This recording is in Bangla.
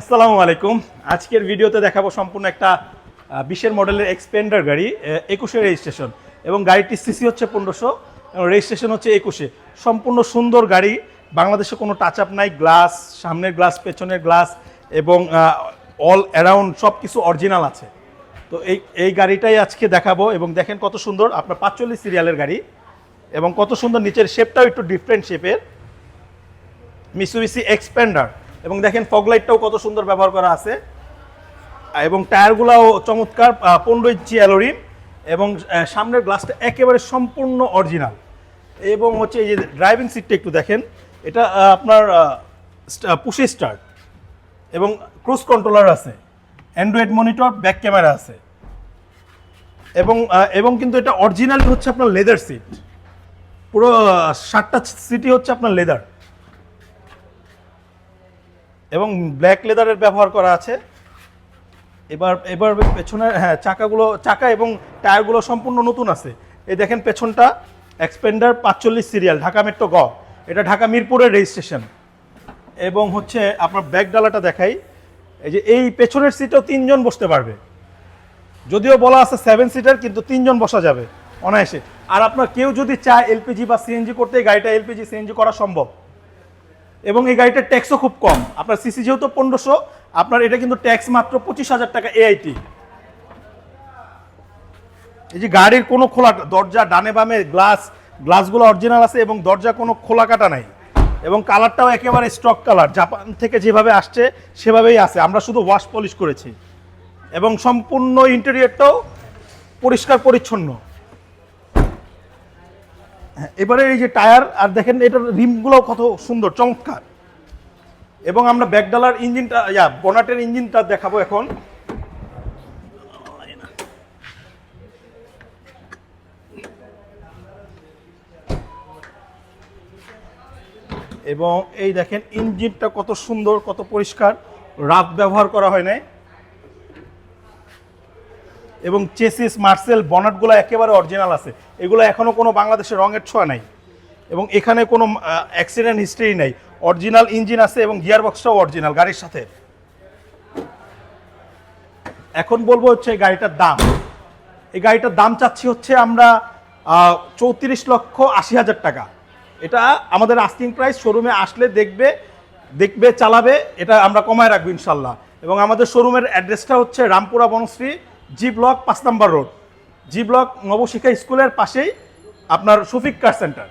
আসসালামু আলাইকুম। আজকের ভিডিওতে দেখাবো সম্পূর্ণ একটা বিশের মডেলের এক্সপেন্ডার গাড়ি একুশে রেজিস্ট্রেশন। এবং গাড়িটির সিসি হচ্ছে পনেরোশো, এবং রেজিস্ট্রেশন হচ্ছে একুশে। সম্পূর্ণ সুন্দর গাড়ি, বাংলাদেশে কোনো টাচ আপ নাই গ্লাস সামনের গ্লাস পেছনের গ্লাস এবং অল অ্যারাউন্ড সব কিছু অরিজিনাল আছে। তো এই এই গাড়িটাই আজকে দেখাবো, এবং দেখেন কত সুন্দর, আপনার পাঁচচল্লিশ সিরিয়ালের গাড়ি, এবং কত সুন্দর, নিচের শেপটাও একটু ডিফারেন্ট শেপের মিসুবিসি এক্সপেন্ডার এবং দেখেন ফগলাইটটাও কত সুন্দর ব্যবহার করা আছে। এবং টায়ারগুলাও চমৎকার পনেরো ইঞ্চি অ্যালোরিম এবং সামনের গ্লাসটা একেবারে সম্পূর্ণ অরিজিনাল এবং হচ্ছে এই যে ড্রাইভিং সিটটা একটু দেখেন, এটা আপনার পুশে স্টার্ট এবং ক্রুজ কন্ট্রোলার আছে অ্যান্ড্রয়েড মনিটর ব্যাক ক্যামেরা আছে। এবং এবং কিন্তু এটা অরিজিনাল হচ্ছে আপনার লেদার সিট পুরো সাতটা সিটি হচ্ছে আপনার লেদার এবং ব্ল্যাক লেদারের ব্যবহার করা আছে। এবার এবার পেছনের হ্যাঁ চাকাগুলো, চাকা এবং টায়ারগুলো সম্পূর্ণ নতুন আছে। এই দেখেন পেছনটা এক্সপেন্ডার পাঁচচল্লিশ সিরিয়াল ঢাকা মেট্রো গ এটা ঢাকা মিরপুরের রেজিস্ট্রেশন এবং হচ্ছে আপনার ব্যাক ডালাটা দেখাই। এই যে এই পেছনের সিটেও তিনজন বসতে পারবে। যদিও বলা আছে সেভেন সিটার কিন্তু তিনজন বসা যাবে। অনায়াসে। আর আপনার কেউ যদি চায় এলপিজি বা সিএনজি করতে গাড়িটা এলপিজি সিএনজি করা সম্ভব। এবং এই গাড়িটার ট্যাক্সও খুব কম। আপনার সিসি যেহেতু পনেরোশো, আপনার এটা কিন্তু ট্যাক্স মাত্র পঁচিশ হাজার টাকা এআইটি এই যে গাড়ির কোনো খোলা দরজা, ডানে বামে গ্লাস গ্লাসগুলো অরিজিনাল আছে এবং দরজা কোনো খোলা কাটা নাই। এবং কালারটাও একেবারে স্টক কালার জাপান থেকে যেভাবে আসছে, সেভাবেই আছে। আমরা শুধু ওয়াশ পলিশ করেছি। এবং সম্পূর্ণ ইন্টেরিয়রটাও পরিষ্কার পরিচ্ছন্ন এবারে এই যে টায়ার, আর দেখেন এটার রিমগুলো কত সুন্দর, চমৎকার। এবং আমরা ব্যাকডালার ইঞ্জিনটা, ইয়া, বোনাটের ইঞ্জিনটা দেখাবো এখন। এবং এই দেখেন, ইঞ্জিনটা কত সুন্দর, কত পরিষ্কার। রাত ব্যবহার করা হয় নাই। এবং চেসিস, মার্সেল, বনাটগুলো একেবারে অরিজিনাল আছে। এগুলো এখনও কোনো বাংলাদেশে রঙের ছোঁয়া নাই। এবং এখানে কোনো অ্যাক্সিডেন্ট হিস্ট্রি নাই। অরিজিনাল ইঞ্জিন আছে এবং গিয়ার বক্সটাও অরিজিনাল গাড়ির সাথে। এখন বলব হচ্ছে গাড়িটার দাম। এই গাড়িটার দাম চাচ্ছি হচ্ছে আমরা চৌত্রিশ লক্ষ আশি হাজার টাকা। এটা আমাদের আস্কিং প্রাইস শোরুমে আসলে দেখবে দেখবে, চালাবে, এটা আমরা কমায় রাখব ইনশাল্লাহ। এবং আমাদের শোরুমের অ্যাড্রেসটা হচ্ছে রামপুরা বনশ্রী জি ব্লক পাঁচ নম্বর রোড। জি ব্লক নবশিক্ষা স্কুলের পাশেই আপনার শফিক কার সেন্টার।